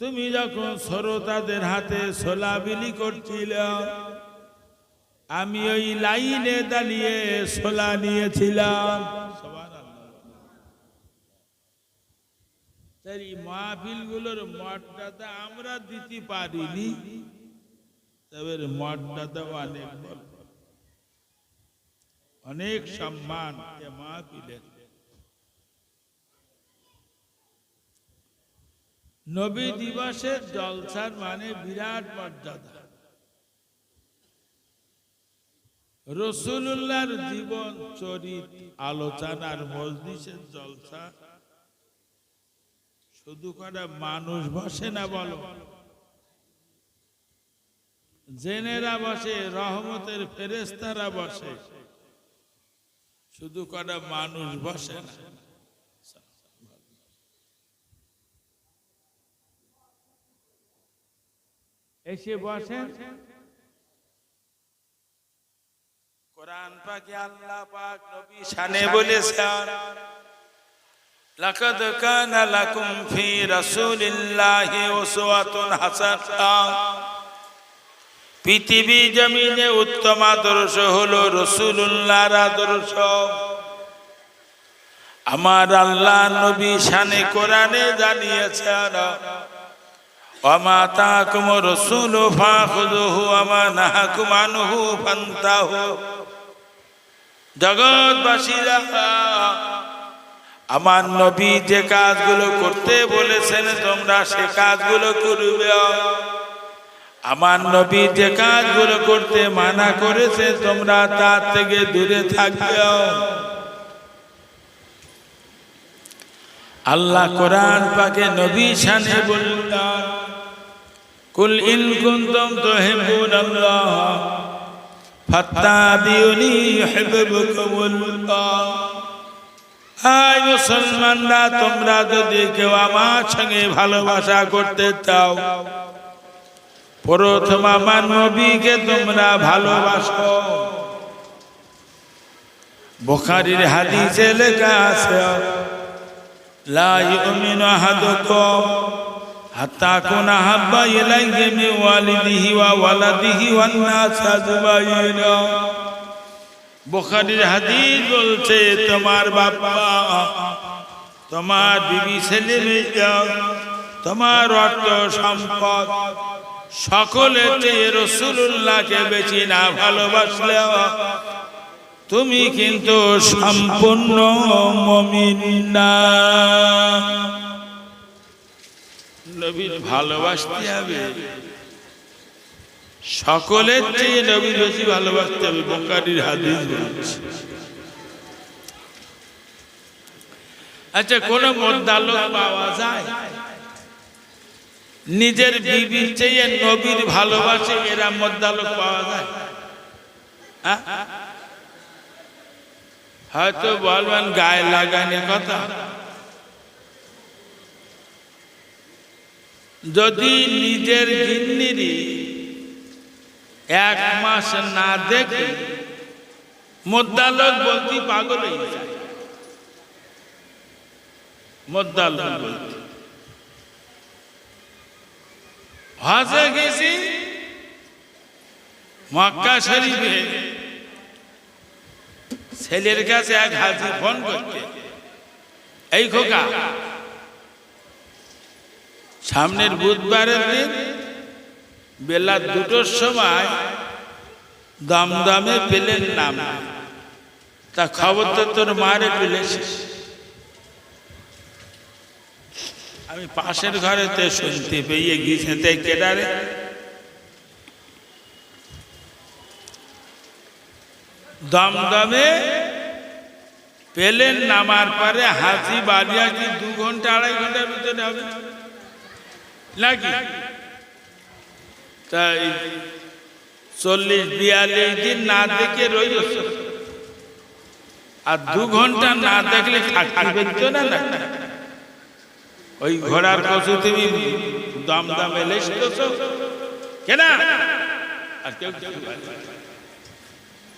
তুমি যখন শ্রোতাদের হাতে সোলা বিলি করছিল, আমি ওই লাইনে দাঁড়িয়ে সোলা নিয়েছিলাম তাই মাহফিলগুলোর মঠটা আমরা দিতে পারিনি, তবে মঠটা অনেক। অনেক সম্মান মাহফিলের নবী দিবসের জলসার মানে বিরাট মর্যাদা। রসুল্লাহর জীবন চরিত আলোচনার মজলিসের জলসা। শুধু কটা মানুষ বসে না বলো। জেনেরা বসে, রহমতের ফেরেস্তারা বসে। শুধু কটা মানুষ বসে না। এসে বসেন। কোরআন পাকে আল্লাহ পাক নবী শানে বলেছেন লাকাদ কানা লাকুম ফি রাসূলিল্লাহি উসওয়াতুন হাসানাহ। পৃথিবী জমিনে উত্তম আদর্শ হলো রসুল্লাহর আদর্শ। আমার আল্লাহ নবী শানে কোরআনে জানিয়েছেন আমার নবী যে কাজগুলো করতে বলেছেন, তোমরা সে কাজগুলো করবে। আমার নবী যে কাজগুলো করতে মানা করেছে, তোমরা তার থেকে দূরে থাকবে। আল্লাহ কোরআন পাকে নবী শানে বললেন কুল ইন কুনতুম তুহিব্বুন আল্লাহ ফাত্তাবিউনি ইউহিব্বুকুমুল্লাহ হাই মুসলমানরা, তোমরা যদি কেউ আমার সঙ্গে ভালোবাসা করতে চাও, প্রথম আমার নবীকে তোমরা ভালোবাসো। বুখারীর হাদিসে লেখা আছে, লা ইউমিনু আহাদুকুম হাব্বা ইলাইহি মিন ওয়ালিদিহি ওয়া ওয়ালাদিহি ওয়ান নাস আজমাইনা। বুখারীর হাদিস বলছে, তোমার বাবা তোমার বিবি ছেলে তোমার অর্থ সম্পদ সকলে রসুল্লাহকে বেশি না ভালোবাসলে তুমি কিন্তু সম্পূর্ণ মমিন না। নবীর ভালোবাসতে হবে। সকলের চেয়ে নবীর বেশি ভালোবাসতে হবে, বোকারির হাদিস বলছে। আচ্ছা কোন মোদ্দালোক পাওয়া যায়? নিজের বিবির চেয়ে নবীর ভালোবাসে, এরা মোদ্দালোক পাওয়া যায়? হ্যাঁ? হয়তো বলবেন, গায়ে লাগানি কথা। যদি নিজের গিন্নিরই এক মাস না দেখে মোদ্দালোক বলতে পাগল হয়ে যায়। বলতে। হজে গেছি, মক্কা শরীফে ছেলের কাছে এক হাজি ফোন করতে এই খোকা সামনের বুধবারের দিন, বেলা দুটোর সময় দমদমে পেলেন নাম। তা খবর তো তোর মারে পেলেছিস আমি পাশের ঘরেতে শুনতে পেয়ে গিয়েছে তাই কেডারে দমদমে পেলেন নামার পরে হাজি কি দু ঘণ্টা, আড়াই ঘণ্টার ভিতরে হবে? নাকি তাই চল্লিশ, বিয়াল্লিশ দিন না দেখে রইল আর দু ঘণ্টা না দেখলে না না? ওই ঘোড়ার কসু তুমি দাম দাম এলে কেন? আর।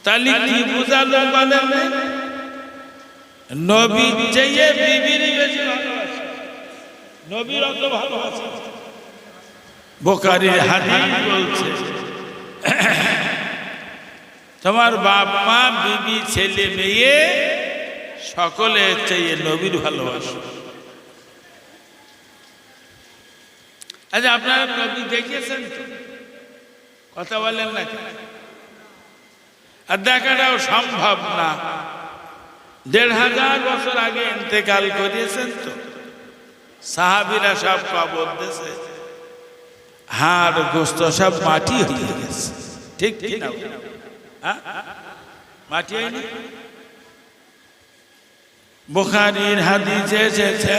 তাহলে কি বুঝালো বলে নবী চেয়ে বিবির নবীর অত ভালোবাসে বোকারির হাদিস বলছে। তোমার বাপ মা বিবি ছেলে মেয়ে সকলে চাইয়ে নবীর ভালোবাসো। আচ্ছা আপনারা নবী দেখিয়েছেন তো? কথা বলেন না আর দেখাটাও সম্ভব না। দেড় হাজার বছর আগে ইন্তেকাল করিয়েছেন তো? সাহাবিরা সব কবর দেশে হাড়, গোস্ত সব মাটি হয়ে গেছে। ঠিক ঠিক না? মাটি হয়নি? বুখারীর হাদিসে এসেছে।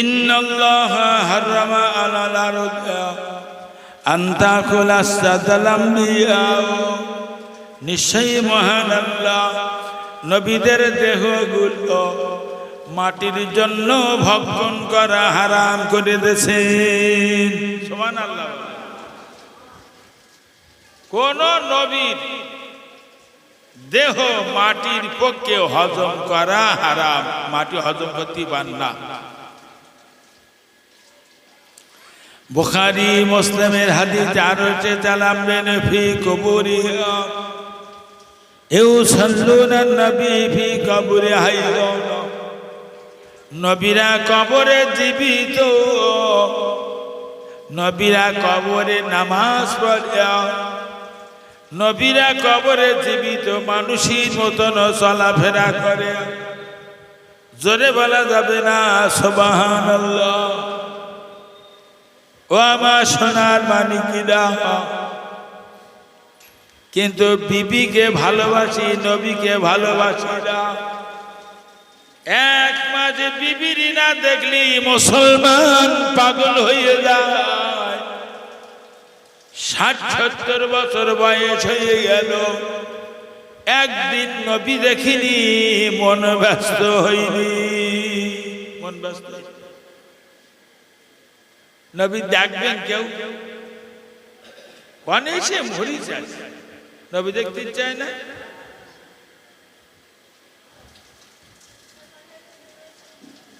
ইন্নাল্লাহ হারামা আলাল আরদ। আন তাকুল আসদাল আম্বিয়া নিশ্চয়ই মহান আল্লাহ, নবীদের দেহগুলো মাটির জন্য ভক্ষণ করা হারাম করে দিয়েছেন সমান আল্লাহ কোন নবীর দেহ মাটির পক্ষে হজম করা হারাম। মাটি হজম করতে না। বুখারি, মুসলিমের হাদিস আর হচ্ছে চালামবেন ফি কবুরি এও সাল্লুন নবী ফি কবরে হাইল নবীরা কবরে জীবিত। নবীরা কবরে নামাজ নবীরা কবরে জীবিত মানুষের মতন চলাফেরা করে। জোরে বলা যাবে না সবাহান ও আমার সোনার মানিকিরা। কিন্তু বিবিকে ভালোবাসি, নবীকে ভালোবাসি না। এক মাঝে বিবিরি না দেখলি মুসলমান পাগল হয়ে যায়। ষাট সত্তর বছর বয়স হয়ে গেল। একদিন নবী দেখিনি, মন ব্যস্ত হইনি। মন ব্যস্ত নবী দেখবেন কেউ? অনেসে মরি যায়। নবী দেখতে চায় না?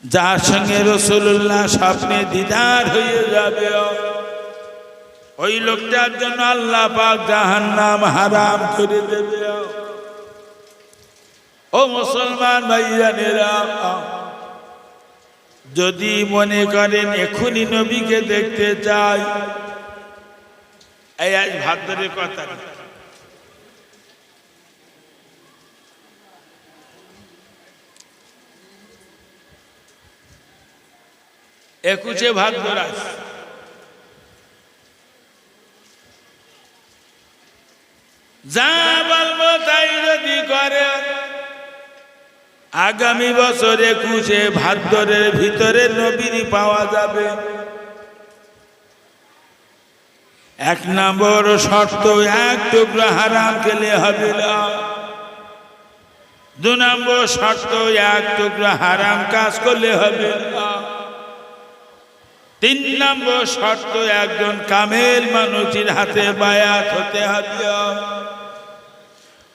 যার সঙ্গে রসুল্লাহ স্বপ্নে দিদার হয়ে যাবে। ওই লোকটার জন্য আল্লাহ পাক জাহান নাম হারাম করে দেবে। ও মুসলমান ভাইয়ানেরা, যদি মনে করেন এখনই নবীকে দেখতে চাই, এই আজ ভাদ্রের কথা। একুশে ভাদ্র আছে যা বলব তাই যদি করে, আগামী বছর একুশে ভাদ্রের ভিতরে নবীরই পাওয়া যাবে। এক নম্বর শর্ত, এক টুকরা হারাম খেলে হবে না। দু নম্বর শর্ত, এক টুকরা হারাম কাজ করলে হবে না। তিন নম্বর শর্ত, একজন কামেল মানুষের হাতে বায়াত হতে হবে।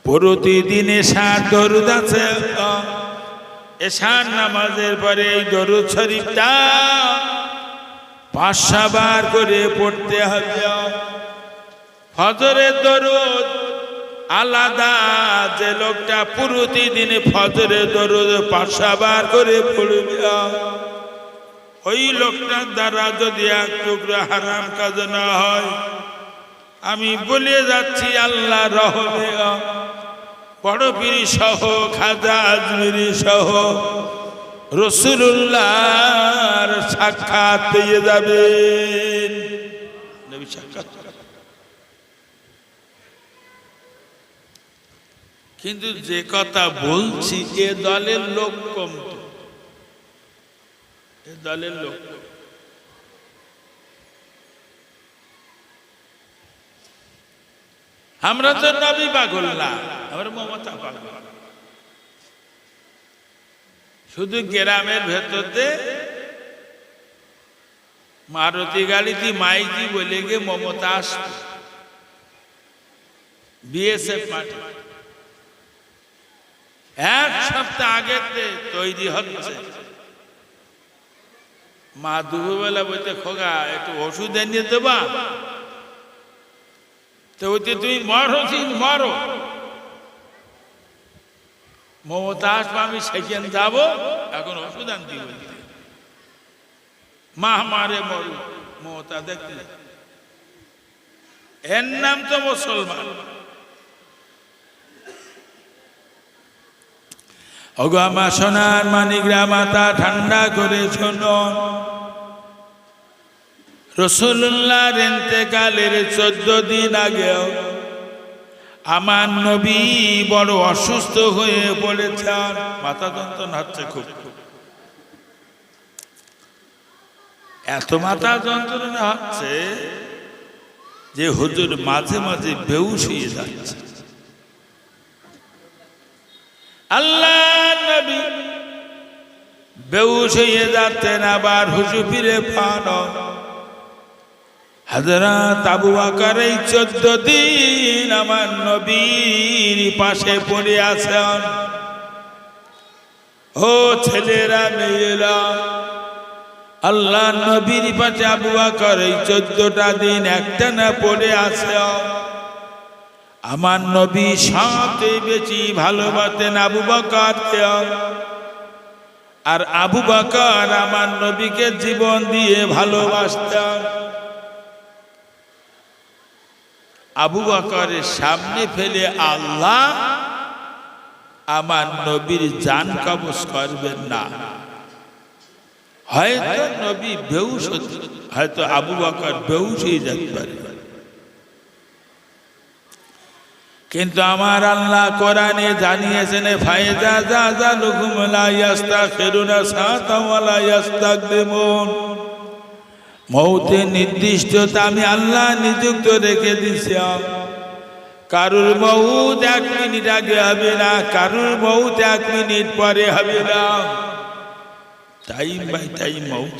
প্রতিদিনে ষাট দরুদ আছে। এশার নামাজের পরে এই দরুদ শরীফটা পাঁচশা বার করে পড়তে হবে। ফজরের দরুদ আলাদা, যে লোকটা প্রতিদিনে ফজরের দরুদ পাঁচশা বার করে পড়বে। ওই লোকটার দ্বারা যদি এক টুকরা হারাম কাজ না হয়, আমি বলে যাচ্ছি, আল্লাহ রহমে বড়পীর সহ, খাজা আজমিরি সহ রসুল্লাহর সাক্ষাৎ পেয়ে যাবেন। কিন্তু যে কথা বলছি, এ দলের লোক কম দলের লোক আমরা তো নবী পাগল না আমরা মমতা পাগল শুধু গ্রামের ভেতরতে মারুতি গাড়িতে মাইকি বলে গিয়ে মমতা আসবে বিএসএফ মাঠে এক সপ্তাহ আগে তৈরি হচ্ছে মা দুপুরবেলা বলতে খোগা একটু ওষুধ এনে দেবা। তো বলতে তুমি মরো সিন মরো। মমতা আসব, আমি সেখানে যাব, এখন ওষুধ আনতে বলতে মা মারে মরু মমতা দেখতে এর নাম তো মুসলমান। আমার সোনার মানিকরা মাথা ঠান্ডা করে শোনো। রসুল্লাহ এতেকালের চোদ্দ দিন আগেও আমার নবী বড় অসুস্থ হয়ে পড়েছেন। মাথা যন্ত্রণা হচ্ছে খুব। এত মাথা যন্ত্রণা হচ্ছে যে হুজুর মাঝে মাঝে বেউস হয়ে যাচ্ছে। আল্লাহ নবী বেউস হয়ে যাচ্ছেন, আবার হুজু ফিরে পান। হাজরাত আবু আকার চোদ্দ দিন আমার নবীর পাশে পড়ে আছেন। ও ছেলেরা, মেয়েরা, আল্লাহ নবীর পাশে আবু আকার চোদ্দটা দিন একটা না পড়ে আছে আমার নবী সবচেয়ে বেশি ভালোবাসেন আবু বকরকে। আর আবু বাকার আমার নবীকে জীবন দিয়ে ভালোবাসতেন। আবু বকরের সামনে ফেলে আল্লাহ আমার নবীর জান কবজ করবেন না। হয়তো নবী বেউস হয়তো আবু বাকার বেউস হয়ে যেতে পারে। কিন্তু আমার আল্লাহ কোরআনে জানিয়েছেন ফায়দা যা যা লুকুম লা ইয়াস্তাখিরুনা সাতা ওয়া লা ইয়াস্তাকদিমুন। মৌতের নির্দিষ্টতা আমি আল্লাহ নিযুক্ত রেখে দিছি কারুর মৌত এক মিনিট আগে হবে না, কারুর মৌত এক মিনিট পরে হবে না। টাইম বাই টাইম মৌত।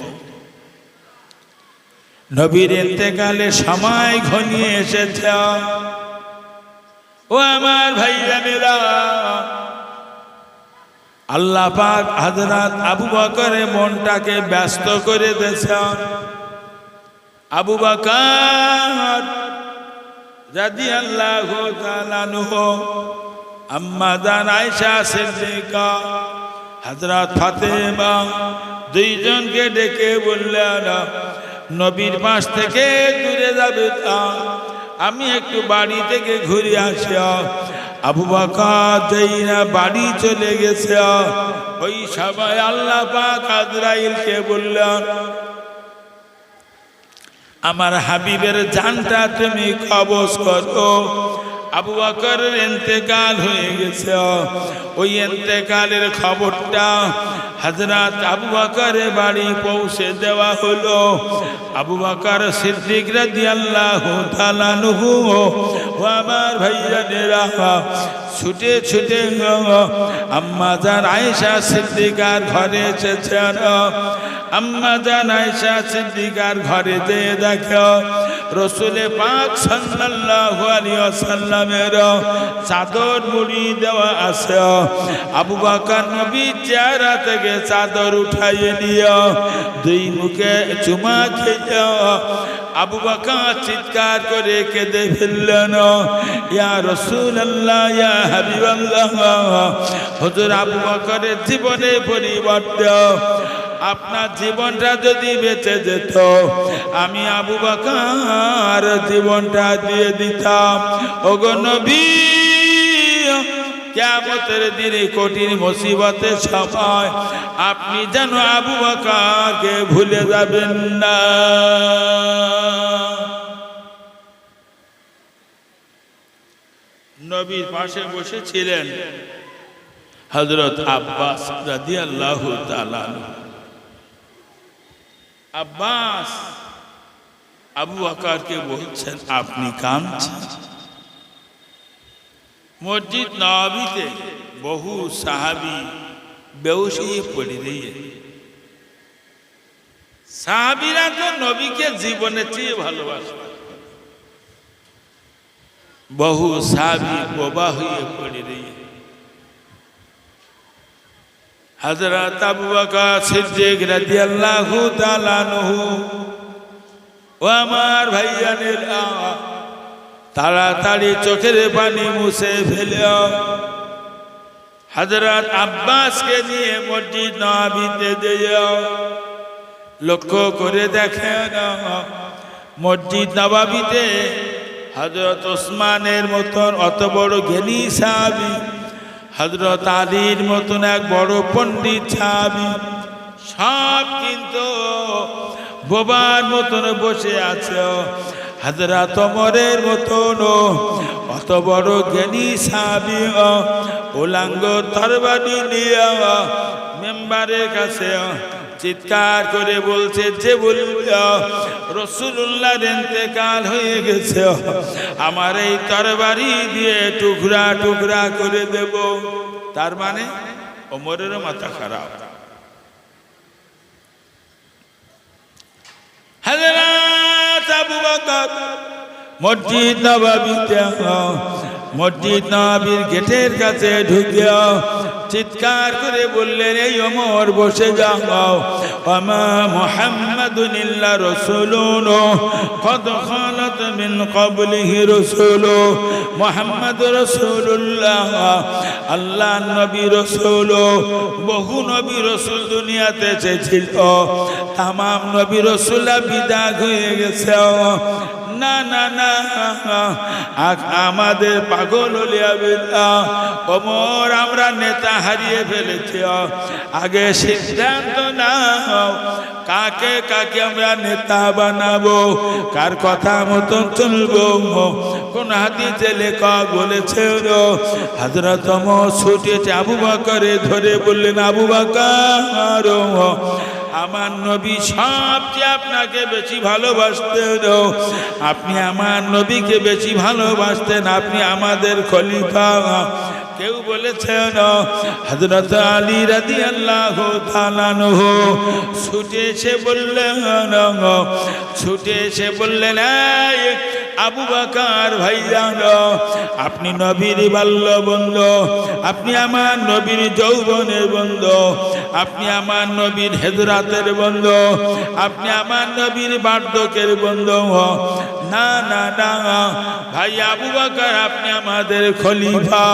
নবীর এতেকালে সময় ঘনিয়ে এসেছে। ও আমার ভাইজানেরা, আল্লাহ পাক হাজরাত আবু বকরে মনটাকে ব্যস্ত করে দিয়েছেন। আবু বকর রাজি আল্লাহ আম্মা জান আয়সা সিদ্দিকা হজরত ফাতেমা দুইজনকে ডেকে বললেন, নবীর পাশ থেকে দূরে যাবে তা। আমি একটু বাড়ি থেকে ঘুরে আসি আবু বাকার না বাড়ি চলে গেছে ওই সবাই আল্লাহ পাক আজরাইলকে আমার হাবিবের জানটা তুমি কবজ করো। আবু বকরের এতেকাল হয়ে গেছে। ওই এতেকালের খবরটা হজরত আবু বকরের বাড়ি পৌঁছে দেওয়া হলো। আবু বকর সিদ্দিক রাদিয়াল্লাহু তাআলা নুহু ও আমার ভাইজানেরা ছুটে ছুটে আম্মা জান আয়েশা সিদ্দিকার ঘরে এসেছেন আম্মা জান আয়েশা সিদ্দিকার ঘরে যেয়ে দেখো রসুলে পাক সাল্লাল্লাহু আলাইহি ওয়াসাল্লামের চাদর মুড়ি দেওয়া আছে। আবু বকর নবী চেহারা থেকে চাদর উঠাইয়ে নিয়ে দুই মুখে চুমা খেয়ে আবু বকর চিৎকার করে কেঁদে ফেললেন। ইয়া রাসূলুল্লাহ, ইয়া হাবিবাল্লাহ, হুজুর আবু বকরের জীবনে পরিবর্তন। আপনার জীবনটা যদি বেঁচে যেত, আমি আবু বাকার জীবনটা দিয়ে দিতাম। ওগো নবী কেমতের দিনে কঠিন মুসিবতে সময়, আপনি যেন আবু বাকাকে ভুলে যাবেন না। নবীর পাশে বসেছিলেন হজরত আব্বাস রাদিয়াল্লাহু তাআলা আব্বাস, আবু আকারকে বলছেন, আপনি কাঁদছেন? মসজিদ নবাবিতে বহু সাহাবি বেউসিয়ে পড়ে দিয়ে সাহাবিরা তো নবীকে জীবনে চেয়ে ভালোবাসত। বহু সাহাবি বোবা হয়ে পড়ে দিয়ে হজরত আবু বকর সিদ্দিক রাদিয়াল্লাহু তাআলা আনহু ও আমার ভাইয়ানেরা তাড়াতাড়ি চোখের পানি মুছে ফেলেও হজরত আব্বাসকে নিয়ে মসজিদ নবীতে দিও। লক্ষ্য করে দেখেন, মসজিদ নবাবিতে হজরত ওসমানের মতন অত বড় জ্ঞানী সাহাবি হজরত আলীর মতন এক বড় পণ্ডিত ছাবি সব কিন্তু বোবার মতন বসে আছে। হজরত অমরের মতন অত বড় জ্ঞানী সাবি ওলাঙ্গ তরবারি নিয়ে মেম্বারের কাছে চিৎকার করে বলছে, যে বলল রসুল্লাহর হয়ে গেছে। আমার এই তরবারি দিয়ে টুকরা টুকরা করে দেব। তার মানে ওমরেরও মাথা খারাপ। মসজিদ মসজিদ নবীর গেটের কাছে ঢুকিয়া চিৎকার করে বললেন, এই অমর, বসে যাও। আমা মুহাম্মাদুন ইল্লা রাসূলুন, কদ খালাত মিন ক্বাবলিহি রাসূল মুহাম্মদ রাসূলুল্লাহ। আল্লাহ নবী রাসূল, বহু নবী রাসূল দুনিয়াতে এসেছিল। তাম নবী রাসূলরা বিদায় হয়ে গেছে। না না না আ- আমাদের পাগল হলিয়া বিল্লা ওমর আমরা নেতা হারিয়ে ফেলেছি। আগে সিদ্ধান্ত নাও, কাকে কাকে আমরা নেতা বানাবো? কার কথা মতন চলবো? কোন হাতিতে লেখক বলেছে হাজরত ছুটেছে আবু বাকরে ধরে বললেন, আবু বাকার আমার নবী সবচেয়ে আপনাকে বেশি ভালোবাসতেন আপনি আমার নবীকে বেশি ভালোবাসতেন আপনি আমাদের খলিফা। কেউ বলেছেন হজরত আলী রাদি আল্লাহ ছুটে এসে বললেন ছুটে এসে বললেন "এই, আবু বাকার ভাইজান আপনি নবীর বাল্য বন্ধু আপনি আমার নবীর যৌবনের বন্ধ আপনি আমার নবীর হেদরাতের বন্ধু আপনি আমার নবীর বার্ধকের বন্ধু না না না। ভাই আবু বাকার, আপনি আমাদের খলিফা।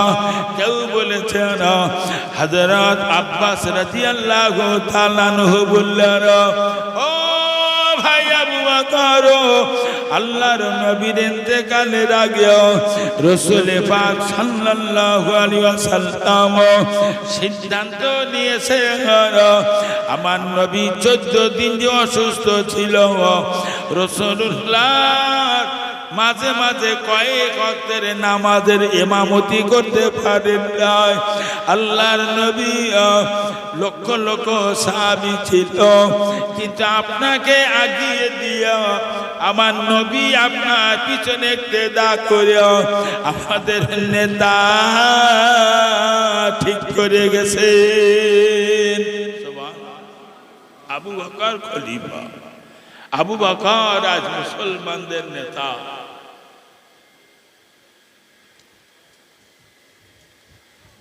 কেউ বলেছেন হজরত আব্বাস রাদিয়াল্লাহু তাআলা আনহু বললেন, ও ভাই আবু বকর আল্লাহর নবীর ইন্তেকালের আগেও রসুল পাক সাল্লাল্লাহু আলাইহি ওয়াসাল্লাম সিদ্ধান্ত নিয়েছে আমার নবী চোদ্দ দিন যে অসুস্থ ছিল রসুল্লাহ মাঝে মাঝে কয়েক অক্তের নামাজের এমামতি করতে পারেন নাই। আল্লাহর নবী লক্ষ লক্ষ সাহাবি ছিল। কিন্তু আপনাকে আগিয়ে দিয়া আমার নবী আপনার পিছনে কেদা করে আমাদের নেতা ঠিক করে গেছে আবু বকর খলিফা, আবু বকর আজ মুসলমানদের নেতা।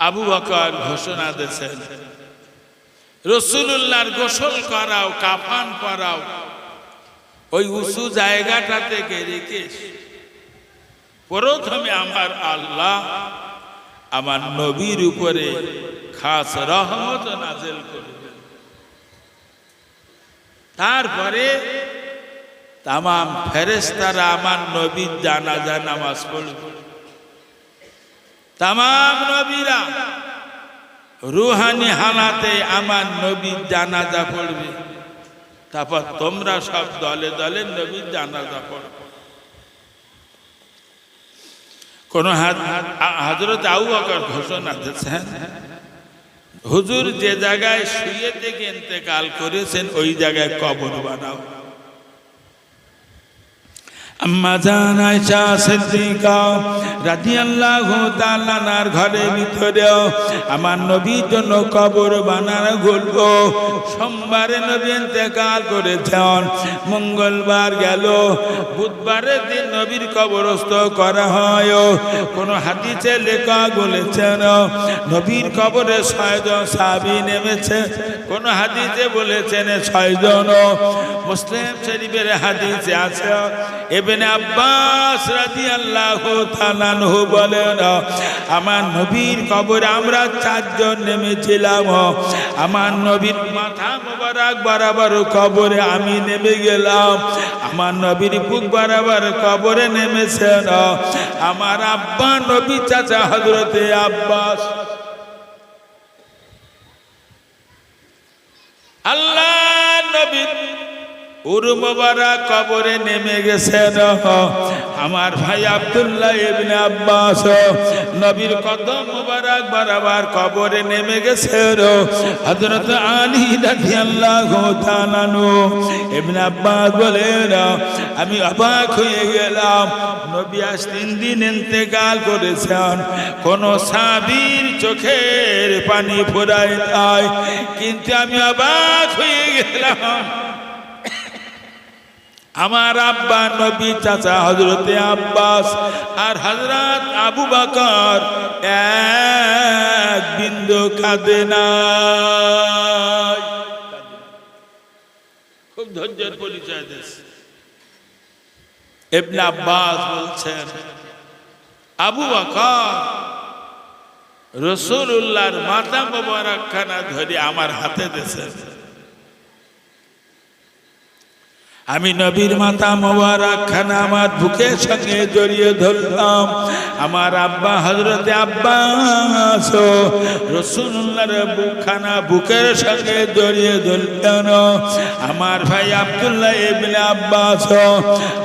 আবু বকর ঘোষণা দিয়েছেন রসুল্লাহর গোসল করাও, কাফান করাও ওই উঁচু জায়গাটা থেকে রেখে প্রথমে আমার আল্লাহ আমার নবীর উপরে খাস রহমত নাজেল করবেন। তারপরে তাম ফেরেস্তারা আমার নবীর জানাজা নামাজ পড়বে। তাম নবীরা রুহানি হালাতে আমার নবীর জানাজা পড়বে। তারপর তোমরা সব দলে দলে নবীর জানাজা পড়বে কোন হাজরত আউ আকার ঘোষণা দিয়েছেন, হুজুর যে জায়গায় শুয়ে থেকে ইন্তেকাল করেছেন, ওই জায়গায় কবর বানাও। আম্মা জান আয়েশা সিদ্দিকা রাদিয়াল্লাহু তাআলার ঘরের ভিতরে, আমার নবীর জন্য কবর বানানো সোমবারে নবী ইন্তেকাল করেছেন, মঙ্গলবার গেল। বুধবারের দিন নবীর কবরস্থ করা হয়। কোন হাদিসে লেখা বলেছেন নবীর কবরে ছয়জন সাহাবী নেমেছে। কোন হাদিসে বলেছেন ছয়জন। মুসলিম শরীফের হাদিসে আছে এবেনে আব্বাস রাদিয়াল্লাহু তাআলাহু বলেন, আমার নবীর কবরে আমরা চারজন নেমেছিলাম। আমার নবীর মাথা মোবারক বরাবর কবরে আমি নেমে গেলাম। আমার নবীর বুক বরাবর কবরে নেমেছেন। আমার আব্বা নবী চাচা হজরতে আব্বাস। আল্লাহ নবী উর মোবারক কবরে নেমে গেছেন আমার ভাই আব্দুল্লাহ ইবনে আব্বাস, নবীর কদম মোবারক বরাবর কবরে নেমে গেছেন হযরত আলী রাদিয়াল্লাহু তাআলা ইবনে আব্বাস বলেন আমি অবাক হয়ে গেলাম। নবী আজ তিন দিন ইন্তেকাল করেছেন। কোন সাবির চোখের পানি ফোরায় তাই কিন্তু আমি অবাক হয়ে গেলাম। আমার আব্বা, নবী, চাচা হজরতে আব্বাস আর হজরত আবু বকর এক বিন্দু কাঁদে না খুব ধৈর্যের পরিচয় দিয়েছে। ইবনে আব্বাস বলছেন, আবু বকর রসুল্লাহর মাথা মোবারক খানা ধরে আমার হাতে দিয়েছেন। আমি নবীর মাথা মোবারক খানা আমার বুকের সঙ্গে জড়িয়ে ধরলাম। আমার আব্বা হজরতে আব্বাস রসুল্লাহর বুকখানা বুকের সঙ্গে জড়িয়ে ধরলেন। আমার ভাই আব্দুল্লাহ ইবনে আব্বাস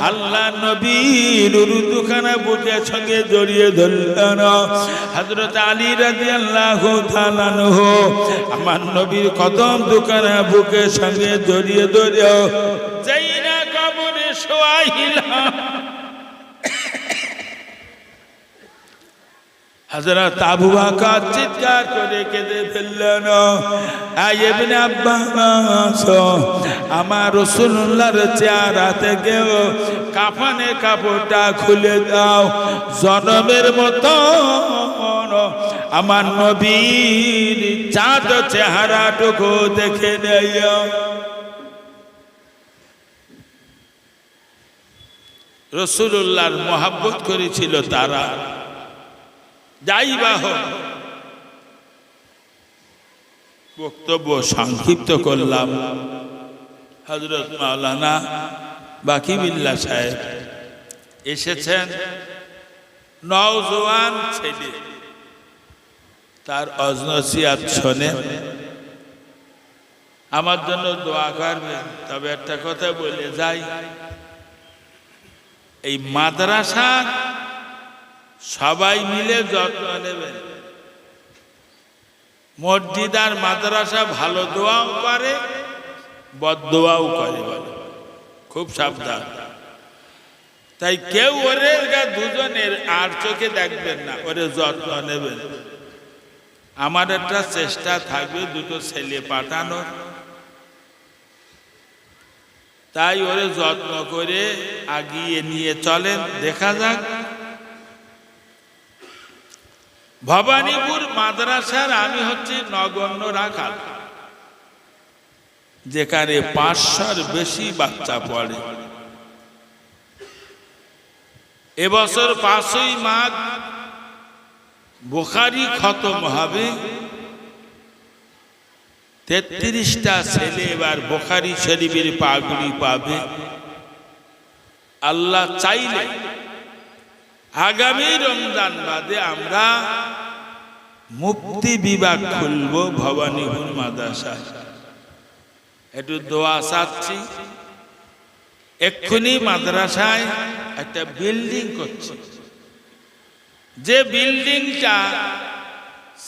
আল্লাহ নবীর উরুদুখানা বুকের সঙ্গে জড়িয়ে ধরলেন। হজরত আলী রাদিয়াল্লাহু তাআলা আমার নবীর কদম দুখানা বুকের সঙ্গে জড়িয়ে ধরে যাই হযরত আবু বকর চিৎকার করে কেঁদে ফেললেন ইবনে আব্বাস, আমার রাসূলুল্লাহর চেহারা থেকে কাফনের কাপড়টা খুলে দাও, জনমের মতো আমার নবীর চাঁদ চেহারাটুকু দেখে নেই রসুল্লাহর মহাব্বত করেছিল তারা। যাই বা হোক, বক্তব্য সংক্ষিপ্ত করলাম। হজরত মাওলানা বাকিবিল্লা সাহেব এসেছেন, নওজোয়ান ছেলে। তার অজনসিয়াত শোনে। আমার জন্য দোয়া করবেন, তবে একটা কথা বলে যাই। এই মাদ্রাসা সবাই মিলে যত্ন নেবেন মসজিদ আর মাদ্রাসা ভালো দোয়াও করে বদোয়াও করে বলে। খুব সাবধান। তাই কেউ ওরে দুজনের আর চোখে দেখবেন না, ওরে যত্ন নেবেন। আমার একটা চেষ্টা থাকবে দুটো ছেলে পাঠানোর। তাই ওরে যত্ন করে আগিয়ে নিয়ে চলেন। দেখা যাক। ভবানীপুর মাদ্রাসার আমি হচ্ছে নগণ্য রাখাল, যেখানে পাঁচশোর বেশি বাচ্চা পড়ে। এবছর পাঁচই মাঘ বোখারি খতম হবে। তেত্রিশটা ছেলে এবার বোখারি শরীফের পাগড়ি পাবে। আল্লাহ চাইলে আগামী রমজান বাদে আমরা মুক্তি বিভাগ খুলব ভবানীপুর মাদ্রাসা একটু দোয়া চাচ্ছি। এক্ষুনি মাদ্রাসায় একটা বিল্ডিং করছে। যে বিল্ডিংটা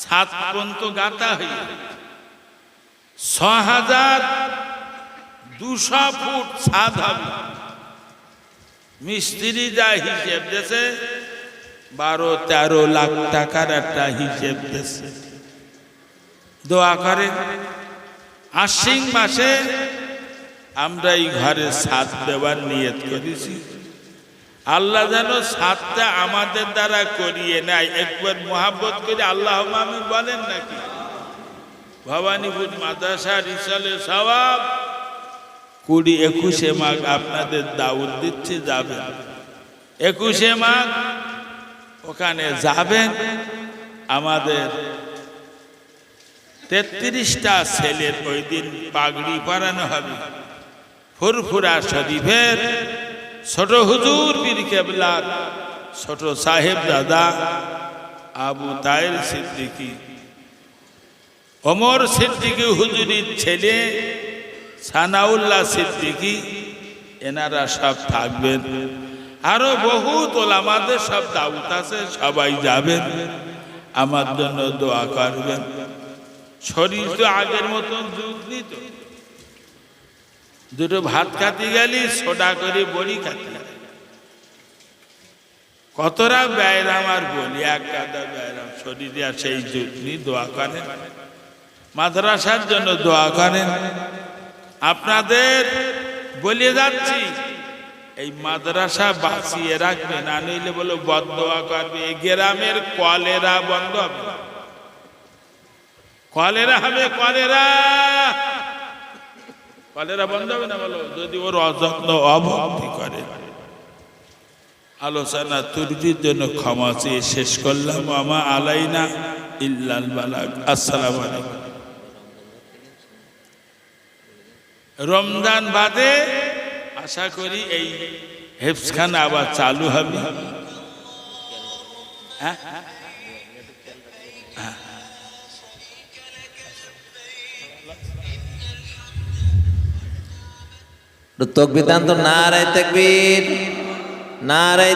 সাত পর্যন্ত গাতা হয়ে ছ হাজার দুশো ফুট ছাদ হবে। মিস্ত্রি যা হিসেব দেছে বারো তেরো লাখ টাকার একটা হিসেব দেশে দোয়া করে আশ্বিন মাসে আমরা এই ঘরে সাত দেওয়ার নিয়ত করেছি। আল্লাহ যেন সাতটা আমাদের দ্বারা করিয়ে নেয়। একবার মোহাব্বত করে আল্লাহ আমি বলেন নাকি? ভবানীপুর মাদ্রাসা রিসালে সবাব কুড়ি একুশে মাঘ আপনাদের দাউদ দিচ্ছে, যাবেন। একুশে মাঘ ওখানে যাবেন। আমাদের তেত্রিশটা ছেলের ওই দিন পাগড়ি পরানো হবে। ফুরফুরা শরীফের ছোট হুজুর বীর কেবলার ছোট সাহেব দাদা আবু তায়ের সিদ্দিকী। ওমর সিদ্দিকী হুজুরির ছেলে, সানাউল্লাহ সিদ্দিকি, এনারা সব থাকবেন। আরও বহু তোলামাদের সব দাউত আছে, সবাই যাবেন। আমার জন্য দোয়া করবেন। শরীর তো আগের মতন যুগ নিত দুটো ভাত খাতে গেলি, সোডা করে বড়ি খাতে। কতটা ব্যায়াম আর বলি, এক কাদা ব্যায়াম। শরীরে আর সেই যুগ নিয়ে দোয়া করেন। মাদ্রাসার জন্য দোয়া করেন। আপনাদের বলে যাচ্ছি, এই মাদ্রাসা বাঁচিয়ে রাখবে, না নইলে বলো বদোয়া করবে। গ্রামের কলেরা বন্ধ হবে। কলেরা হবে, কলেরা। কলেরা বন্ধ হবে না বলো? যদি ওর অযত্ন অভক্তি করে। আলোচনা তুর্জির জন্য ক্ষমা চেয়ে শেষ করলাম। আমা আলাইনা ইল্লাল বালাক আসসালামু আলাইকুম। রমজান বাদে আশা করি এই হেফসখানা আবার চালু হবে। হ্যাঁ? তকবিদান তো নারাই তকবীর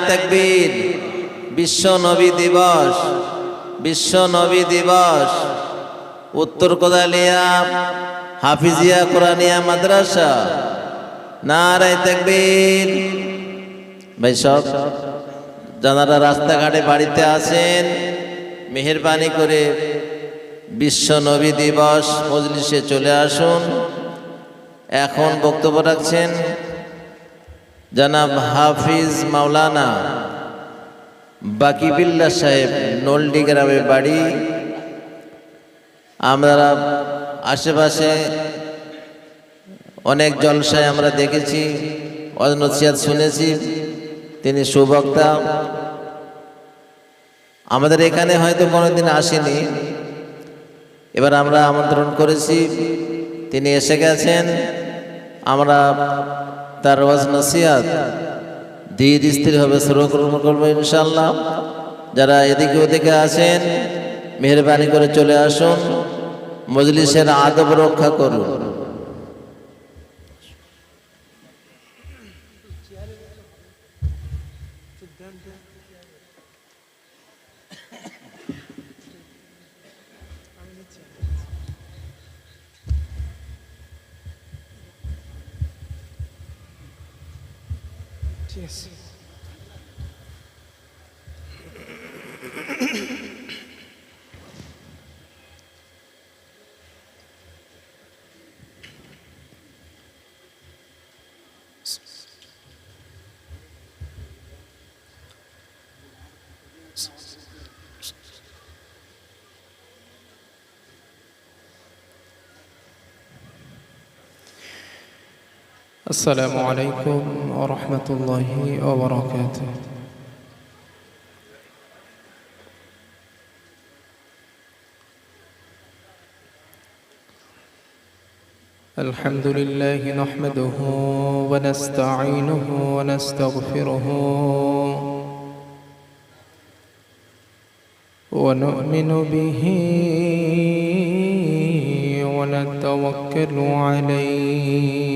তকবীর। বিশ্ব নবী দিবস, বিশ্ব নবী দিবস। উত্তর কোদালিয়া হাফিজিয়া কোরআনিয়া মাদ্রাসা। নারাই তকবীর। ভাই, সব যারা রাস্তাঘাটে বাড়িতে আছেন। মেহরবানি করে বিশ্ব নবী দিবস মজলিসে চলে আসুন। এখন বক্তব্য রাখছেন জনাব হাফিজ মাওলানা বাকিবিল্লা সাহেব, নলডি গ্রামে বাড়ি। আমরা আশেপাশে অনেক জলসায় আমরা দেখেছি অনসিয়াত শুনেছি। তিনি সুবক্তা। আমাদের এখানে হয়তো কোনোদিন আসেনি। এবার আমরা আমন্ত্রণ করেছি। তিনি এসে গেছেন। আমরা তার ওয়াজ নসিহাত ধীর স্থিরভাবে শ্রবণ করব ইনশাল্লাহ যারা এদিকে ওদিকে আছেন, মেহরবানি করে চলে আসুন। মজলিসের আদব রক্ষা করুন। ঠিক السلام عليكم ورحمة الله وبركاته. الحمد لله نحمده ونستعينه ونستغفره ونؤمن به ونتوكل عليه.